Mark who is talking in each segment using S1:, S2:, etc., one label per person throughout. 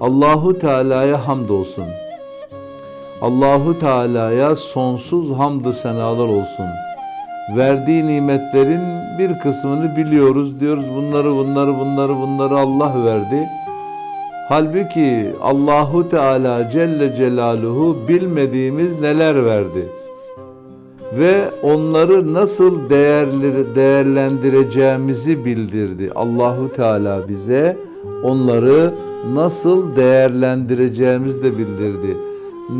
S1: Allahu Teala'ya hamdolsun. Allahu Teala'ya sonsuz hamdü senalar olsun. Verdiği nimetlerin bir kısmını biliyoruz diyoruz. Bunları bunları bunları bunları Allah verdi. Halbuki Allahu Teala Celle Celaluhu bilmediğimiz neler verdi. Ve onları nasıl değerli, değerlendireceğimizi bildirdi. Allahu Teala bize onları nasıl değerlendireceğimizi de bildirdi.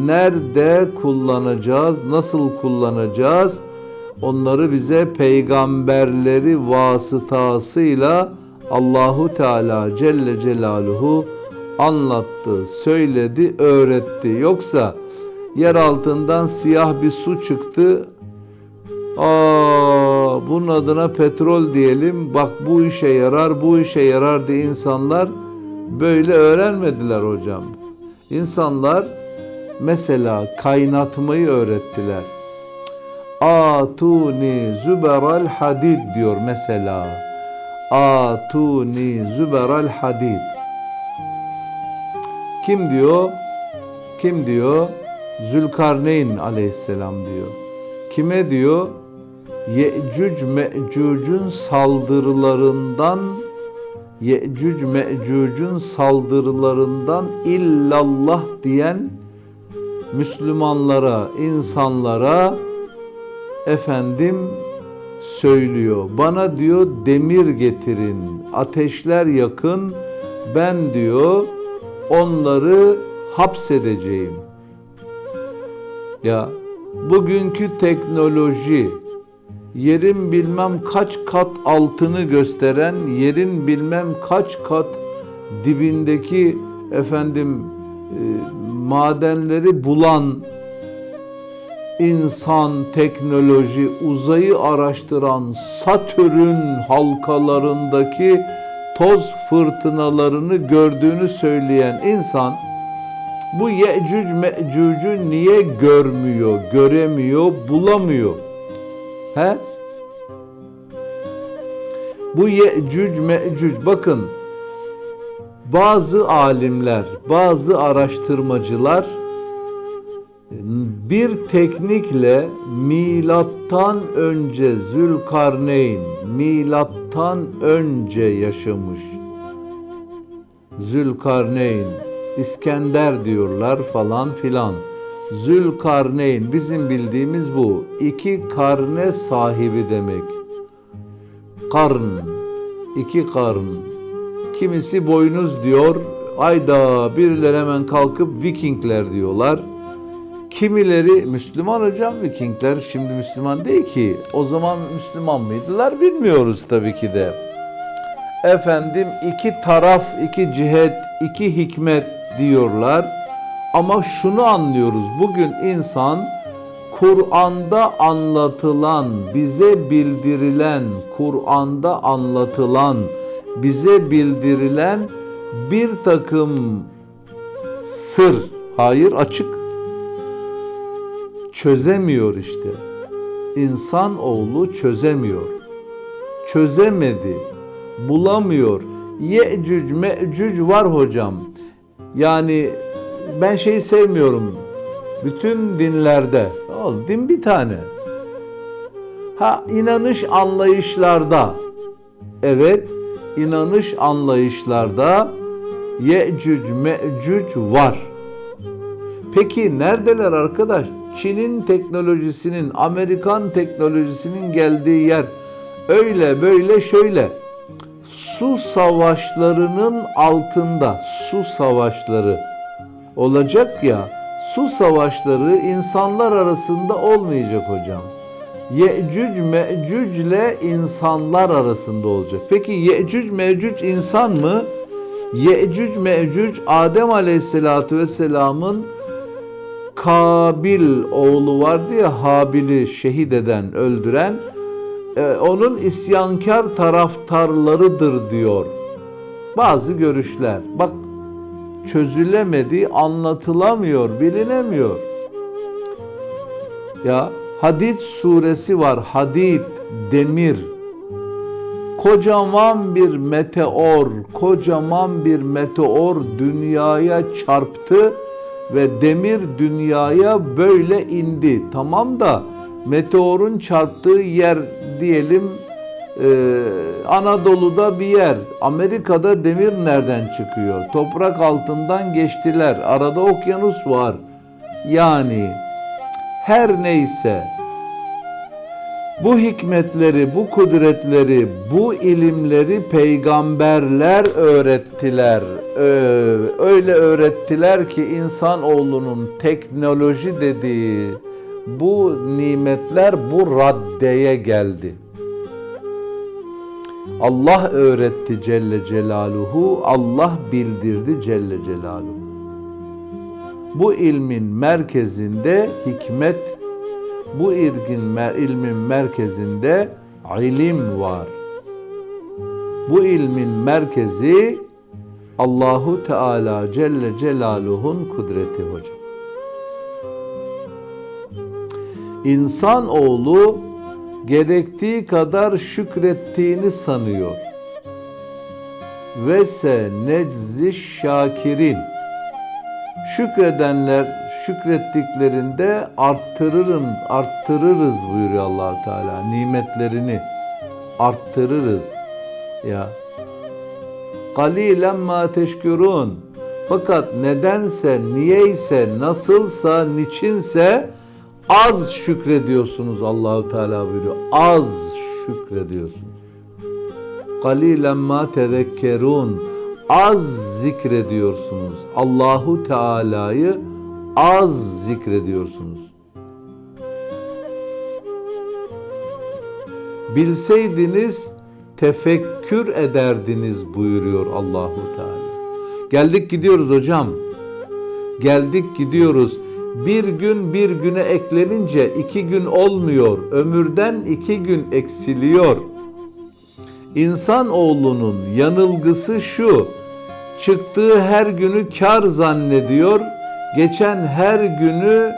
S1: Nerede kullanacağız, nasıl kullanacağız? Onları bize peygamberleri vasıtasıyla Allahu Teala Celle Celaluhu anlattı, söyledi, öğretti. Yoksa yer altından siyah bir su çıktı. Aa, bunun adına petrol diyelim. Bak bu işe yarar, bu işe yarar diye insanlar böyle öğrenmediler hocam. İnsanlar mesela kaynatmayı öğrettiler. Atuni züberal hadid diyor mesela. Atuni züberal hadid. Kim diyor? Kim diyor? Zülkarneyn aleyhisselam diyor. Kime diyor? Ye'cüc me'cucun saldırılarından Ye'cüc me'cucun saldırılarından illallah diyen Müslümanlara, insanlara efendim söylüyor. Bana diyor demir getirin, ateşler yakın. Ben diyor onları hapsedeceğim. Ya bugünkü teknoloji yerin bilmem kaç kat altını gösteren, yerin bilmem kaç kat dibindeki efendim e, madenleri bulan insan, teknoloji, uzayı araştıran Satürn halkalarındaki toz fırtınalarını gördüğünü söyleyen insan bu Yecüc Mecüc'ü niye görmüyor, göremiyor, bulamıyor? He? Bu Yecüc Mecüc bakın bazı alimler, bazı araştırmacılar bir teknikle milattan önce Zülkarneyn milattan önce yaşamış. Zülkarneyn İskender diyorlar falan filan. Zülkarneyn bizim bildiğimiz bu. İki karne sahibi demek. Karn, iki karn. Kimisi boynuz diyor. Ayda birileri hemen kalkıp Vikingler diyorlar. Kimileri Müslüman hocam Vikingler şimdi Müslüman değil ki. O zaman Müslüman mıydılar bilmiyoruz tabii ki de. Efendim iki taraf, iki cihet, iki hikmet diyorlar. Ama şunu anlıyoruz. Bugün insan Kur'an'da anlatılan, bize bildirilen, Kur'an'da anlatılan, bize bildirilen bir takım sır, hayır açık çözemiyor işte. İnsan oğlu çözemiyor. Çözemedi. Bulamıyor. Yecüc mecüc var hocam. Yani ben şeyi sevmiyorum. Bütün dinlerde. Oğlum, din bir tane. Ha inanış anlayışlarda. Evet, inanış anlayışlarda Yecüc mecüc var. Peki neredeler arkadaş? Çin'in teknolojisinin, Amerikan teknolojisinin geldiği yer öyle böyle şöyle. Su savaşlarının altında, su savaşları olacak ya, su savaşları insanlar arasında olmayacak hocam. Yecüc mecüc ile insanlar arasında olacak. Peki Yecüc mecüc insan mı? Yecüc mecüc Adem Aleyhisselatü Vesselam'ın Kabil oğlu vardı ya Habil'i şehit eden, öldüren e, onun isyankar taraftarlarıdır diyor. Bazı görüşler. Bak çözülemedi, anlatılamıyor, bilinemiyor. Ya Hadid suresi var. Hadid, demir. kocaman bir meteor, kocaman bir meteor dünyaya çarptı ve demir dünyaya böyle indi. Tamam da meteorun çarptığı yer diyelim e, Anadolu'da bir yer. Amerika'da demir nereden çıkıyor? Toprak altından geçtiler. Arada okyanus var. Yani her neyse bu hikmetleri, bu kudretleri, bu ilimleri peygamberler öğrettiler. Ee, Öyle öğrettiler ki insanoğlunun teknoloji dediği bu nimetler bu raddeye geldi. Allah öğretti Celle Celaluhu, Allah bildirdi Celle Celaluhu. Bu ilmin merkezinde hikmet, bu ilgin, ilmin merkezinde ilim var. Bu ilmin merkezi Allahu Teala Celle Celaluhu'nun kudreti hocam. İnsan oğlu gerektiği kadar şükrettiğini sanıyor. Ve se neczi şakirin. Şükredenler şükrettiklerinde arttırırım, arttırırız buyuruyor allah Teala. Nimetlerini arttırırız. Ya. Kalilen ma teşkurun. Fakat nedense, niyeyse, nasılsa, niçinse az şükrediyorsunuz Allahu Teala buyuruyor. Az şükrediyorsunuz. Kalilen ma tezekkerun. Az zikrediyorsunuz. Allahu Teala'yı az zikrediyorsunuz. Bilseydiniz tefekkür ederdiniz buyuruyor Allahu Teala. Geldik gidiyoruz hocam. Geldik gidiyoruz. Bir gün bir güne eklenince iki gün olmuyor. Ömürden iki gün eksiliyor. İnsan oğlunun yanılgısı şu. Çıktığı her günü kar zannediyor. Geçen her günü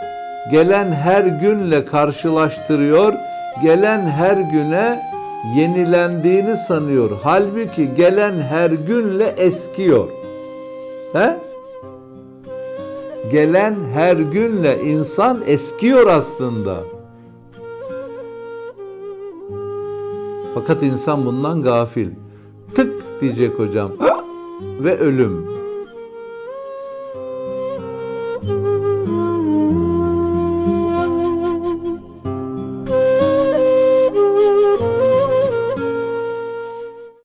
S1: gelen her günle karşılaştırıyor. Gelen her güne yenilendiğini sanıyor. Halbuki gelen her günle eskiyor. He? Gelen her günle insan eskiyor aslında. Fakat insan bundan gafil. Tık diyecek hocam. Ve ölüm.